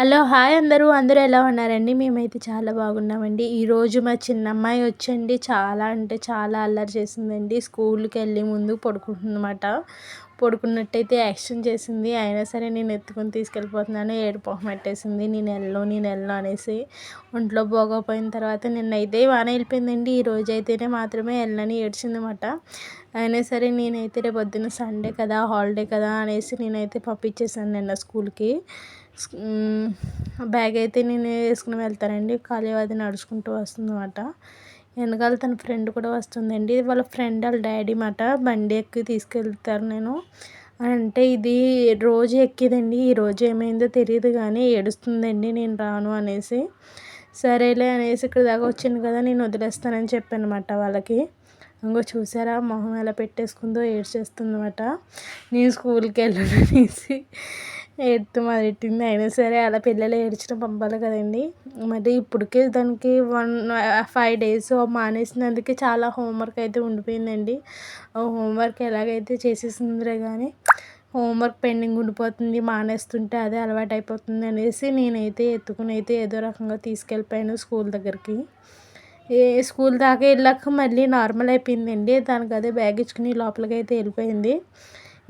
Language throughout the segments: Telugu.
హలో హాయ్ అందరూ. అందరూ ఎలా ఉన్నారండి? మేమైతే చాలా బాగున్నామండి. ఈరోజు మా చిన్నమ్మాయి వచ్చండి. చాలా అంటే చాలా అల్లరి చేసిందండి. స్కూల్కి వెళ్ళి ముందు పడుకుంటుందన్నమాట. పడుకున్నట్టయితే యాక్షన్ చేసింది. అయినా సరే నేను ఎత్తుకొని తీసుకెళ్ళిపోతున్నాను. ఏడుపోహం పెట్టేసింది నేను వెళ్ళను నేను వెళ్ళను అనేసి ఒంట్లో పోగపోయిన తర్వాత నిన్నైతే వాన వెళ్ళిపోయిందండి. ఈ రోజు అయితేనే మాత్రమే వెళ్ళని ఏడ్చిందన్నమాట. అయినా సరే నేనైతే రేపు పొద్దున్న సండే కదా హాలిడే కదా అనేసి నేనైతే పంపించేసాను నిన్న స్కూల్కి. బ్యాగ్ అయితే నేనే వేసుకుని వెళ్తానండి. ఖాళీ అది నడుచుకుంటూ వస్తుందన్నమాట. వెనకాల తన ఫ్రెండ్ కూడా వస్తుందండి. వాళ్ళ ఫ్రెండ్ వాళ్ళ డాడీ మాట బండి ఎక్కి తీసుకెళ్తారు నేను అంటే ఇది రోజు ఎక్కేదండి. ఈ రోజు ఏమైందో తెలియదు కానీ ఏడుస్తుందండి నేను రాను అనేసి. సరేలే అనేసి ఇక్కడ దాకా వచ్చింది కదా నేను వదిలేస్తానని చెప్పానమాట వాళ్ళకి. ఇంకో చూసారా మొహం ఎలా పెట్టేసుకుందో ఏడ్చేస్తుందన్నమాట. నేను స్కూల్కి వెళ్ళను అనేసి. ఏడుతూ మొదలెట్టింది అయినా సరే అలా పిల్లలు ఏడ్చడం పంపాలి కదండి. మరి ఇప్పటికే దానికి వన్ ఫైవ్ డేస్ మానేసినందుకే చాలా హోంవర్క్ అయితే ఉండిపోయిందండి. హోంవర్క్ ఎలాగైతే చేసేసిందిరే కానీ హోంవర్క్ పెండింగ్ ఉండిపోతుంది మానేస్తుంటే అదే అలవాటు అయిపోతుంది అనేసి నేనైతే ఎత్తుకుని అయితే ఏదో రకంగా తీసుకెళ్ళిపోయాను స్కూల్ దగ్గరికి. ఏ స్కూల్ దాకా వెళ్ళాక మళ్ళీ నార్మల్ అయిపోయిందండి. దానికి అదే బ్యాగ్ ఇచ్చుకుని లోపలికి అయితే వెళ్ళిపోయింది.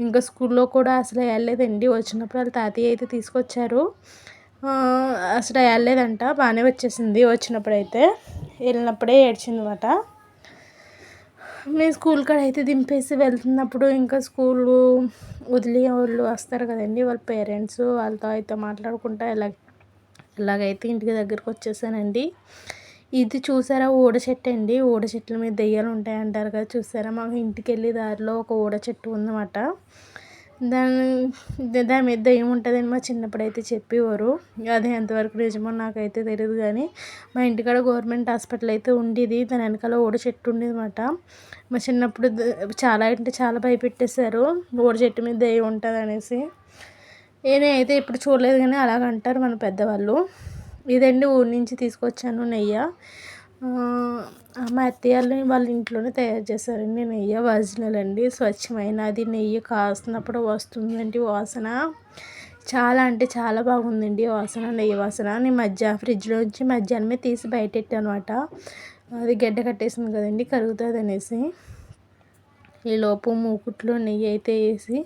ఇంకా స్కూల్లో కూడా అసలు వెళ్ళలేదండి వచ్చినప్పుడు వాళ్ళ తాతయ్య అయితే తీసుకొచ్చారు. అసలు వెళ్ళలేదంట బాగానే వచ్చేసింది వచ్చినప్పుడైతే. వెళ్ళినప్పుడే వెళ్ళినప్పుడే ఏడ్చిందన్నమాట మేము స్కూల్ కాడ అయితే దింపేసి వెళ్తున్నప్పుడు ఇంకా స్కూలు వదిలే వాళ్ళు వస్తారు కదండి వాళ్ళ పేరెంట్స్ వాళ్ళతో అయితే మాట్లాడుకుంటా ఇలా ఇలాగైతే ఇంటికి దగ్గరకు వచ్చేసానండి. ఇది చూసారా? ఊడ చెట్టు అండి ఊడ చెట్ల మీద దెయ్యాలు ఉంటాయి అంటారు కదా చూసారా? మాకు ఇంటికి వెళ్ళే దారిలో ఒక ఊడ చెట్టు ఉందన్నమాట. దాని దాని మీద దెయ్యం ఉంటుందని మా చిన్నప్పుడు అయితే చెప్పేవారు. అది ఎంతవరకు నిజమో నాకైతే తెలియదు కానీ మా ఇంటికాడ గవర్నమెంట్ హాస్పిటల్ అయితే ఉండేది. దాని వెనకాల ఊడ చెట్టు ఉండేది అనమాట మా చిన్నప్పుడు చాలా అంటే చాలా భయపెట్టేశారు. ఊడ చెట్టు మీద దెయ్యం ఉంటుంది అనేసి నేనైతే ఇప్పుడు చూడలేదు కానీ అలాగంటారు మన పెద్దవాళ్ళు. ఇదండి ఊరి నుంచి తీసుకొచ్చాను నెయ్యి. మా అత్తయ్యని వాళ్ళ ఇంట్లోనే తయారు చేశారండి నెయ్యి ఒరిజినల్ అండి. స్వచ్ఛమైన అది నెయ్యి కాస్తున్నప్పుడు వస్తుందండి వాసన. చాలా అంటే చాలా బాగుందండి వాసన నెయ్యి వాసన. నేను మధ్య ఫ్రిడ్జ్లోంచి మధ్యాహ్నమే తీసి బయట పెట్టాను అనమాట అది గడ్డ కట్టేసింది కదండి కరుగుతుంది అనేసి. ఈలోపు మూకుట్లో నెయ్యి అయితే వేసి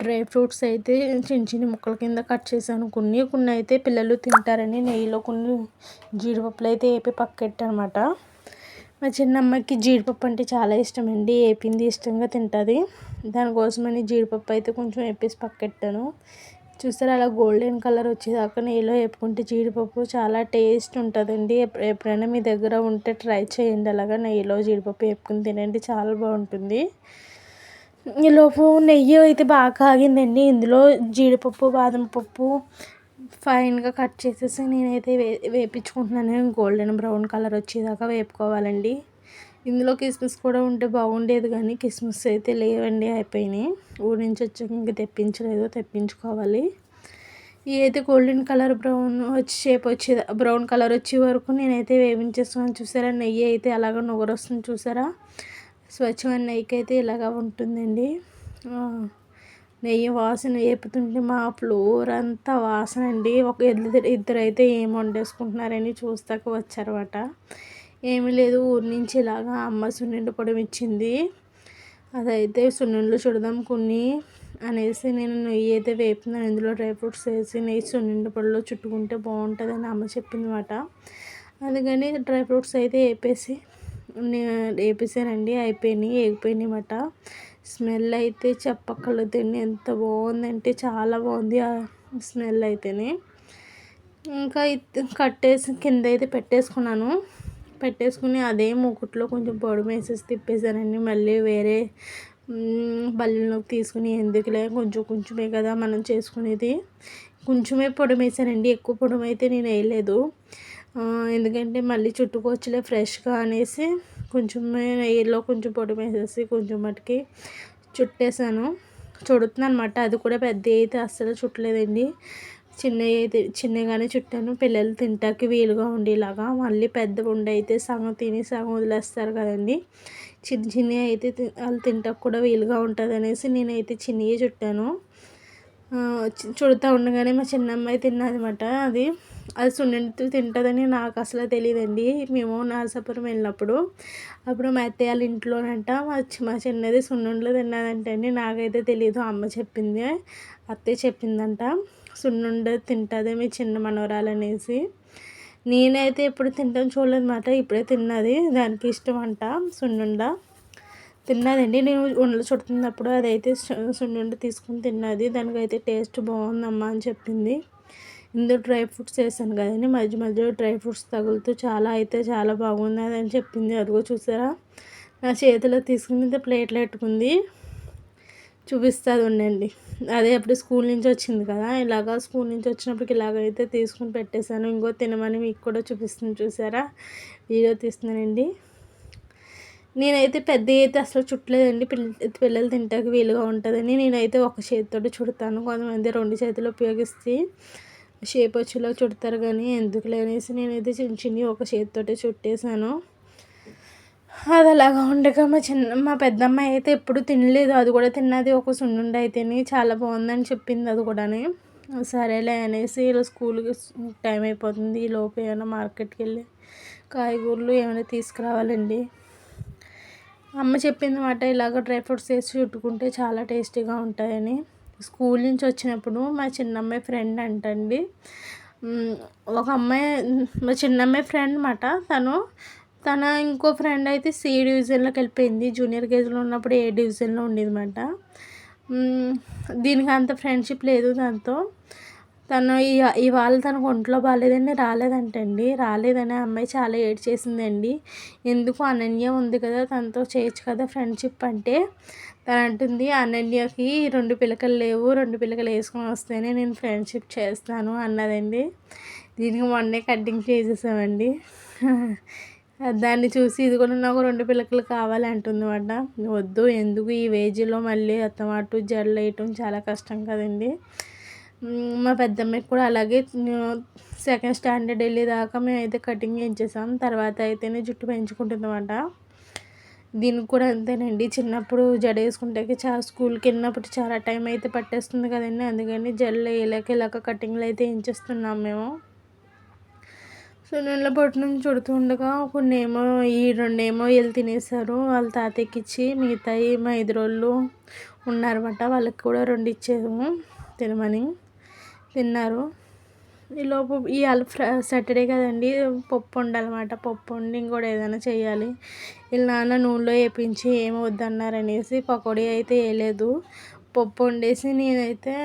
డ్రై ఫ్రూట్స్ అయితే చిన్న చిన్న ముక్కల కింద కట్ చేశాను. కొన్ని కొన్ని అయితే పిల్లలు తింటారని నెయ్యిలో కొన్ని జీడిపప్పులు అయితే వేపి పక్కెట్టనమాట. మా చిన్నమ్మకి జీడిపప్పు అంటే చాలా ఇష్టం అండి. వేపింది ఇష్టంగా తింటుంది. దానికోసమని జీడిపప్పు అయితే కొంచెం వేపేసి పక్కెట్టాను. చూసారా అలా గోల్డెన్ కలర్ వచ్చేదాకా నెయ్యిలో వేపుకుంటే జీడిపప్పు చాలా టేస్ట్ ఉంటుందండి. ఎప్పుడైనా మీ దగ్గర ఉంటే ట్రై చేయండి. అలాగా నెయ్యిలో జీడిపప్పు వేపుకుని తినండి చాలా బాగుంటుంది. ఈలోపు నెయ్యి అయితే బాగా కాగిందండి. ఇందులో జీడిపప్పు బాదం పప్పు ఫైన్గా కట్ చేసేసి నేనైతే వే వేపించుకుంటున్నాను. గోల్డెన్ బ్రౌన్ కలర్ వచ్చేదాకా వేపుకోవాలండి. ఇందులో కిస్మిస్ కూడా ఉంటే బాగుండేది కానీ కిస్మిస్ అయితే లేవండి అయిపోయినాయి. ఊరి నుంచి వచ్చాక ఇంకా తెప్పించలేదు తెప్పించుకోవాలి. ఇవి అయితే గోల్డెన్ కలర్ బ్రౌన్ వచ్చి షేప్ వచ్చే బ్రౌన్ కలర్ వచ్చే వరకు నేనైతే వేపించేస్తున్నాను చూసారా నెయ్యి అయితే అలాగ వస్తుంది చూసారా? స్వచ్ఛమైన నెయ్యికి అయితే ఇలాగా ఉంటుందండి. నెయ్యి వాసన వేపుతుంటే మా ఫ్లోర్ అంతా వాసన అండి. ఒక ఇద్దరు ఇద్దరు అయితే ఏం వండేసుకుంటున్నారని చూస్తాక వచ్చారన్నమాట. ఏమీ లేదు ఊరి నుంచి ఇలాగా అమ్మ సున్నుండ పొడం ఇచ్చింది. అదైతే సున్నుండలు చుడదాం కొన్ని అనేసి నేను నెయ్యి అయితే వేపుతున్నాను ఇందులో డ్రై ఫ్రూట్స్ వేసి నెయ్యి సున్నుండ పొడిలో చుట్టుకుంటే బాగుంటుందని అమ్మ చెప్పింది అనమాట అందుకని డ్రై ఫ్రూట్స్ అయితే వేపేసి వేపేసానండి. అయిపోయినాయి వేగిపోయినాయి అన్నమాట. స్మెల్ అయితే చెప్పక్కర్లేదండి ఎంత బాగుందంటే చాలా బాగుంది ఆ స్మెల్ అయితేనే. ఇంకా కట్టేసి కింద అయితే పెట్టేసుకున్నాను. పెట్టేసుకుని అదే మూకుట్లో కొంచెం పొడి వేసేసి తిప్పేసానండి మళ్ళీ వేరే బల్లలోకి తీసుకుని ఎందుకులే కొంచెం కొంచెమే కదా మనం చేసుకునేది. కొంచెమే పొడి వేసానండి. ఎక్కువ పొడి అయితే నేను వేయలేదు. ఎందుకంటే మళ్ళీ చుట్టుకొచ్చలే ఫ్రెష్గా అనేసి కొంచెం నెయ్యిలో కొంచెం పొడి వేసేసి కొంచెం మటుకి చుట్టేసాను. చుడుతున్నాను అనమాట అది కూడా పెద్ద అయితే అస్సలు చుట్టలేదండి. చిన్నవి అయితే చిన్నగానే చుట్టాను. పిల్లలు తింటాకి వీలుగా ఉండేలాగా మళ్ళీ పెద్ద ఉండి అయితే సగం తిని సగం వదిలేస్తారు కదండి. చిన్న చిన్నవి అయితే వాళ్ళు తింటాకి కూడా వీలుగా ఉంటుంది అనేసి నేనైతే చిన్నవి చుట్టాను. చుడుతూ ఉండగానే మా చిన్నమ్మాయి తిన్నదనమాట అది. అది సున్నుండలు తింటుందని నాకు అసలు తెలియదండి మేము నాసాపురం వెళ్ళినప్పుడు అప్పుడు మా అత్తయ్య వాళ్ళ ఇంట్లోనంట మా మా చిన్నది సున్నుండలో తిన్నదంటే అండి నాకైతే తెలియదు అమ్మ చెప్పింది అత్తయ్య చెప్పిందంట. సున్నుండ తింటుంది మీ చిన్న మనవరాలు అనేసి నేనైతే ఎప్పుడు తింటాను చూడలేదన్నమాట ఇప్పుడే తిన్నది. దానికి ఇష్టం అంట సున్నుండ. తిన్నదండి. నేను ఉండలు చుడుతున్నప్పుడు అదైతే సున్నుండ తీసుకుని తిన్నది. దానికైతే టేస్ట్ బాగుందమ్మా అని చెప్పింది. ఇందులో డ్రై ఫ్రూట్స్ వేసాను కదండి. మధ్య మధ్యలో డ్రై ఫ్రూట్స్ తగులుతూ చాలా అయితే చాలా బాగున్నది అని చెప్పింది. అదిగో చూసారా? నా చేతిలో తీసుకుని ప్లేట్లు పెట్టుకుంది. చూపిస్తుంది ఉండండి అదే అప్పుడు స్కూల్ నుంచి వచ్చింది కదా ఇలాగ స్కూల్ నుంచి వచ్చినప్పటికి ఇలాగైతే తీసుకుని పెట్టేశాను. ఇంకో తినమని మీకు కూడా చూపిస్తుంది చూసారా? వీడియో తీస్తున్నానండి. నేనైతే పెద్ద అయితే అసలు చుట్టలేదండి. పిల్ల పిల్లలు తింటాకి వీలుగా ఉంటుందని నేనైతే ఒక చేతితో చుడతాను. కొంతమంది రెండు చేతులు ఉపయోగిస్తే షేప్ వచ్చేలా చుడతారు కానీ ఎందుకు లేనేసి నేనైతే చిన్న చిన్న ఒక చేతితోటి చుట్టేసాను అది అలాగా ఉండగా మా చిన్న మా పెద్దమ్మాయి అయితే ఎప్పుడు తినలేదు. అది కూడా తిన్నది ఒక సున్నుండ అయితేనే చాలా బాగుందని చెప్పింది అది కూడా సరేలే అనేసి ఇలా స్కూల్కి టైం అయిపోతుంది. ఈ లోపు ఏమైనా మార్కెట్కి వెళ్ళి కాయగూరలు ఏమైనా తీసుకురావాలండి. అమ్మ చెప్పింది మాట ఇలాగ డ్రై ఫ్రూట్స్ వేసి చుట్టుకుంటే చాలా టేస్టీగా ఉంటాయని. స్కూల్ నుంచి వచ్చినప్పుడు మా చిన్నమ్మాయి ఫ్రెండ్ అంటండి. ఒక అమ్మాయి మా చిన్నమ్మాయి ఫ్రెండ్ అనమాట తను తన ఇంకో ఫ్రెండ్ అయితే సి డివిజన్లోకి వెళ్ళిపోయింది జూనియర్ కేజీలో ఉన్నప్పుడు ఏ డివిజన్లో ఉండేదన్నమాట. దీనికి అంత ఫ్రెండ్షిప్ లేదు దాంతో. తను ఇవాళ తనకు ఒంట్లో బాగాలేదని రాలేదంటండి. రాలేదని అమ్మాయి చాలా ఏడ్ చేసిందండి ఎందుకు అనన్య ఉంది కదా తనతో చేయొచ్చు కదా ఫ్రెండ్షిప్ అంటే. తను అంటుంది అనన్యకి రెండు పిలకలు లేవు రెండు పిలకలు వేసుకొని వస్తేనే నేను ఫ్రెండ్షిప్ చేస్తాను అన్నదండి. దీనికి మొన్నే కటింగ్ చేసేసామండి. దాన్ని చూసి ఇది కూడా నాకు రెండు పిల్లకలు కావాలి అంటుందన్నమాట. వద్దు ఎందుకు ఈ వేజీలో మళ్ళీ అత్తమాటు జడలు వేయటం చాలా కష్టం కదండి. మా పెద్దమ్మకి కూడా అలాగే సెకండ్ స్టాండర్డ్ వెళ్ళేదాకా మేమైతే కటింగ్ చేయించేసాం తర్వాత అయితేనే జుట్టు పెంచుకుంటుందన్నమాట. దీనికి కూడా అంతేనండి. చిన్నప్పుడు జడ వేసుకుంటే చాలా స్కూల్కి వెళ్ళినప్పుడు చాలా టైం అయితే పట్టేస్తుంది కదండి. అందుకని జడలు వేయలేక ఇలాగ కటింగ్లు అయితే వేయించేస్తున్నాం మేము. సో నెల పొట్టు నుంచి చుడుతూ ఉండగా కొన్ని ఏమో ఈ రెండేమో వీళ్ళు తినేసారు వాళ్ళ తాతయ్యకి ఇచ్చి మిగతాయి మా ఎదురోళ్ళు ఉన్నారన్నమాట. వాళ్ళకి కూడా రెండు ఇచ్చేసాము. తినమని తిన్నారు. ఈలోపు ఇవాళ ఫ్ర సాటర్డే కదండి పప్పు వండాలన్నమాట. పప్పు వండి ఇంకోటి ఏదైనా చేయాలి. వీళ్ళ నాన్న నూనెలో వేపించి ఏమి వద్దన్నారనేసి పకోడీ అయితే వేయలేదు. పప్పు వండేసి నేనైతే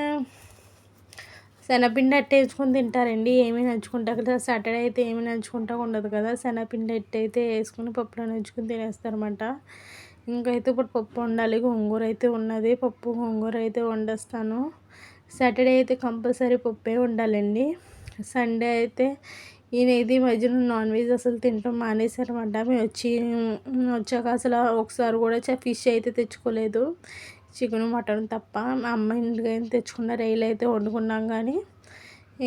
శనగపిండి అట్టే వేసుకొని తింటారండి. ఏమీ నంచుకుంటా కదా సాటర్డే అయితే ఏమీ నంచుకుంటా ఉండదు కదా. శనగపిండి అట్టయితే వేసుకుని పప్పులో నంచుకుని తినేస్తారన్నమాట. ఇంకైతే ఇప్పుడు పప్పు వండాలి. గోంగూర అయితే ఉన్నది. పప్పు గోంగూర అయితే వండేస్తాను. సాటర్డే అయితే కంపల్సరీ పప్పే ఉండాలండి సండే అయితే ఈయన ఇది మధ్యన నాన్ వెజ్ అసలు తింటాం మానేశారన్నమాట. మేము వచ్చి వచ్చాక అసలు ఒకసారి కూడా ఫిష్ అయితే తెచ్చుకోలేదు. చికెన్ మటన్ తప్ప మా అమ్మ ఇంటికి తెచ్చుకున్న రైలు అయితే వండుకున్నాం కానీ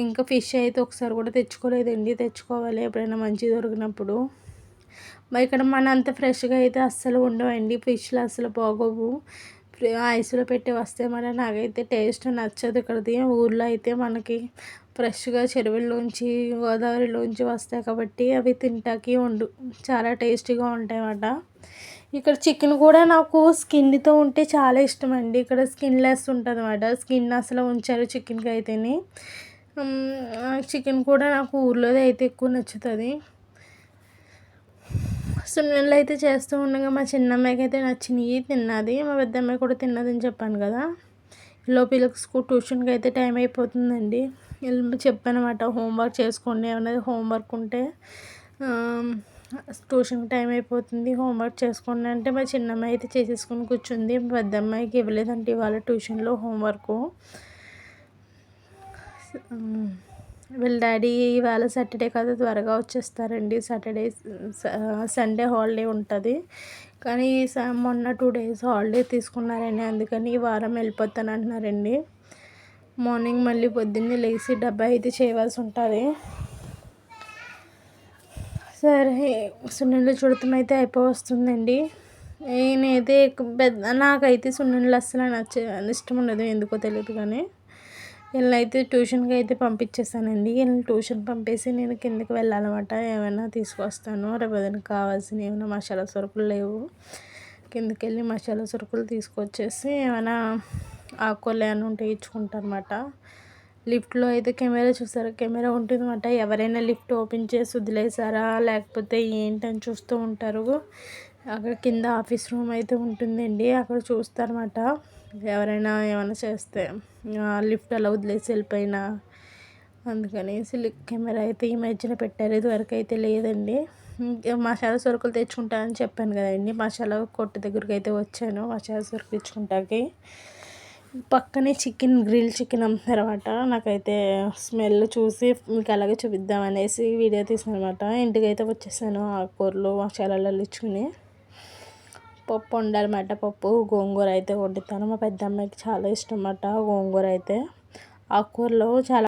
ఇంకా ఫిష్ అయితే ఒకసారి కూడా తెచ్చుకోలేదండి. తెచ్చుకోవాలి ఎప్పుడైనా మంచి దొరికినప్పుడు. మరి ఇక్కడ మన అంత ఫ్రెష్గా అయితే అస్సలు ఉండవండి. ఫిష్లు అస్సలు బాగోవు ఐస్లో పెట్టి వస్తే మన నాకైతే టేస్ట్ నచ్చదు ఇక్కడది. ఊర్లో అయితే మనకి ఫ్రెష్గా చెరువుల్లోంచి గోదావరిలోంచి వస్తాయి కాబట్టి అవి తింటాకి వండు చాలా టేస్టీగా ఉంటాయి అన్నమాట ఇక్కడ చికెన్ కూడా నాకు స్కిన్తో ఉంటే చాలా ఇష్టం అండి ఇక్కడ స్కిన్లెస్ ఉంటుంది అన్నమాట స్కిన్ అసలు ఉంచారు చికెన్కి అయితేనే. చికెన్ కూడా నాకు ఊర్లోది అయితే ఎక్కువ నచ్చుతుంది. సున్నెళ్ళు అయితే చేస్తూ ఉండగా మా చిన్నమ్మాయికి అయితే నచ్చినాయి తిన్నది. మా పెద్ద అమ్మాయి కూడా తిన్నదని చెప్పాను కదా. లోపు వీళ్ళకి స్కూల్ ట్యూషన్కి అయితే టైం అయిపోతుందండి. చెప్పానమాట హోంవర్క్ చేసుకోండి. ఏమన్నా హోంవర్క్ ఉంటే ట్యూషన్కి టైం అయిపోతుంది హోంవర్క్ చేసుకోండి అంటే మా చిన్నమ్మాయి అయితే చేసేసుకుని కూర్చుంది. పెద్ద అమ్మాయికి ఇవ్వలేదంటే ఇవాళ ట్యూషన్లో హోంవర్క్. వీళ్ళ డాడీ ఇవాళ సాటర్డే కదా త్వరగా వచ్చేస్తారండి. సాటర్డే సండే హాలిడే ఉంటుంది. కానీ మొన్న టూ డేస్ హాలిడే తీసుకున్నారండి అందుకని ఈ వారం వెళ్ళిపోతాను అంటున్నారండి మార్నింగ్ మళ్ళీ పొద్దున్నే లేచి డబ్బా అయితే చేయవలసి ఉంటుంది. సరే సున్నుండలు చూడటం అయితే అయిపోవస్తుందండి. నేనైతే పెద్ద నాకైతే సున్నుండలు అస్సలు నచ్చ ఇష్టం ఉండదు ఎందుకో తెలియదు కానీ. వీళ్ళని అయితే ట్యూషన్కి అయితే పంపించేసానండి. వీళ్ళని ట్యూషన్ పంపేసి నేను కిందకి వెళ్ళాలన్నమాట. ఏమైనా తీసుకొస్తాను రేపు కావాల్సిన ఏమైనా మసాలా సరుకులు లేవు. కిందకి వెళ్ళి మసాలా సరుకులు తీసుకొచ్చేసి ఏమైనా ఆకుకూరలు ఏమైనా ఉంటే ఇచ్చుకుంటాను అనమాట లిఫ్ట్లో అయితే కెమెరా చూసారా? కెమెరా ఉంటుందన్నమాట. ఎవరైనా లిఫ్ట్ ఓపెన్ చేసి వదిలేసారా? లేకపోతే ఏంటని చూస్తూ ఉంటారు. అక్కడ కింద ఆఫీస్ రూమ్ అయితే ఉంటుందండి. అక్కడ చూస్తారన్నమాట. ఎవరైనా ఏమైనా చేస్తే లిఫ్ట్ అలా వదిలేసి వెళ్ళిపోయినా అందుకనేసి కెమెరా అయితే ఈ మధ్యన పెట్టారు. ఇదివరకు అయితే లేదండి. మసాలా సరుకులు తెచ్చుకుంటానని చెప్పాను కదండి. మసాలా కొట్టు దగ్గరికి అయితే వచ్చాను మసాలా సరుకులు తెచ్చుకుంటాకి. పక్కనే చికెన్ గ్రిల్ చికెన్ అమ్ముతారన్నమాట నాకైతే స్మెల్ చూసి మీకు అలాగే చూపిద్దాం అనేసి వీడియో తీసాను అనమాట ఇంటికి అయితే వచ్చేసాను ఆకుకూరలు మసాలాలు ఇచ్చుకుని పప్పు వండాలన్నమాట పప్పు గోంగూర అయితే వండుతాను. మా పెద్ద అమ్మాయికి చాలా ఇష్టం అన్నమాట గోంగూర అయితే. ఆకుకూరలో చాలా